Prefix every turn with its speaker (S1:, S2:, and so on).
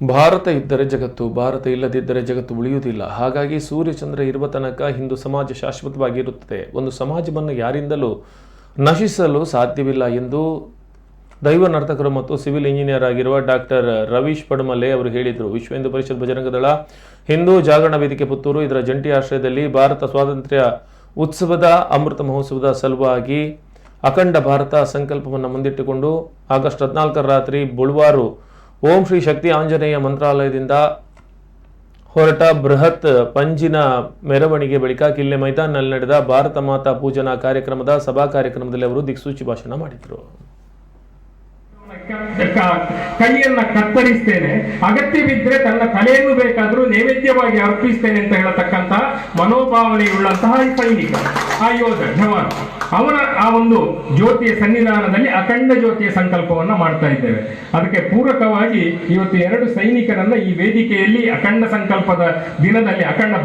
S1: ಭಾರತ ಇದ್ದರೆ ಜಗತ್ತು, ಭಾರತ ಇಲ್ಲದಿದ್ದರೆ ಜಗತ್ತು ಉಳಿಯುವುದಿಲ್ಲ. ಹಾಗಾಗಿ ಸೂರ್ಯಚಂದ್ರ ಇರುವ ತನಕ ಹಿಂದೂ ಸಮಾಜ ಶಾಶ್ವತವಾಗಿರುತ್ತದೆ. ಒಂದು ಸಮಾಜವನ್ನು ಯಾರಿಂದಲೂ ನಶಿಸಲು ಸಾಧ್ಯವಿಲ್ಲ ಎಂದು ದೈವ ನರ್ತಕರು ಮತ್ತು ಸಿವಿಲ್ ಇಂಜಿನಿಯರ್ ಆಗಿರುವ ಡಾಕ್ಟರ್ ರವೀಶ್ ಪಡಮಲೆ ಅವರು ಹೇಳಿದರು. ವಿಶ್ವ ಹಿಂದೂ ಪರಿಷತ್ ಬಜರಂಗದಳ ಹಿಂದೂ ಜಾಗರಣ ವೇದಿಕೆ ಪುತ್ತೂರು ಇದರ ಜಂಟಿ ಆಶ್ರಯದಲ್ಲಿ ಭಾರತ ಸ್ವಾತಂತ್ರ್ಯ ಉತ್ಸವದ ಅಮೃತ ಮಹೋತ್ಸವದ ಸಲುವಾಗಿ ಅಖಂಡ ಭಾರತ ಸಂಕಲ್ಪವನ್ನು ಮುಂದಿಟ್ಟುಕೊಂಡು ಆಗಸ್ಟ್ ಹದಿನಾಲ್ಕರ ರಾತ್ರಿ ಬುಳುವಾರು ಓಂ ಶ್ರೀ ಶಕ್ತಿ ಆಂಜನೇಯ ಮಂತ್ರಾಲಯದಿಂದ ಹೊರಟ ಬೃಹತ್ ಪಂಜಿನ ಮೆರವಣಿಗೆ ಬಳಿಕ ಕಿಲ್ಲೆ ಮೈದಾನ್ನಲ್ಲಿ ನಡೆದ ಭಾರತ ಮಾತಾ ಪೂಜನಾ ಕಾರ್ಯಕ್ರಮದ ಸಭಾ ಕಾರ್ಯಕ್ರಮದಲ್ಲಿ ಅವರು ದಿಕ್ಸೂಚಿ ಭಾಷಣ ಮಾಡಿದರು.
S2: ಕೈಯನ್ನ ಕತ್ತರಿಸ್ತೇನೆ. ಅಗತ್ಯವಿದ್ರೆ ತನ್ನ ತಲೆಯನ್ನು ಬೇಕಾದರೂ ನೈವೇದ್ಯವಾಗಿ ಅರ್ಪಿಸ್ತೇನೆ ಅಂತ ಹೇಳತಕ್ಕಂತ ಮನೋಭಾವನೆಯುಳ್ಳಂತಹ ಈ ಸೈನಿಕ. ಆ ಯೋಧ ಜವಾನ್ ಅವನ ಆ ಒಂದು ಜ್ಯೋತಿಯ ಸನ್ನಿಧಾನದಲ್ಲಿ ಅಖಂಡ ಜ್ಯೋತಿಯ ಸಂಕಲ್ಪವನ್ನ ಮಾಡ್ತಾ ಇದ್ದೇವೆ. ಅದಕ್ಕೆ ಪೂರಕವಾಗಿ ಇವತ್ತು ಎರಡು ಸೈನಿಕರನ್ನ ಈ ವೇದಿಕೆಯಲ್ಲಿ ಅಖಂಡ ಸಂಕಲ್ಪದ ದಿನದಲ್ಲಿ, ಅಖಂಡ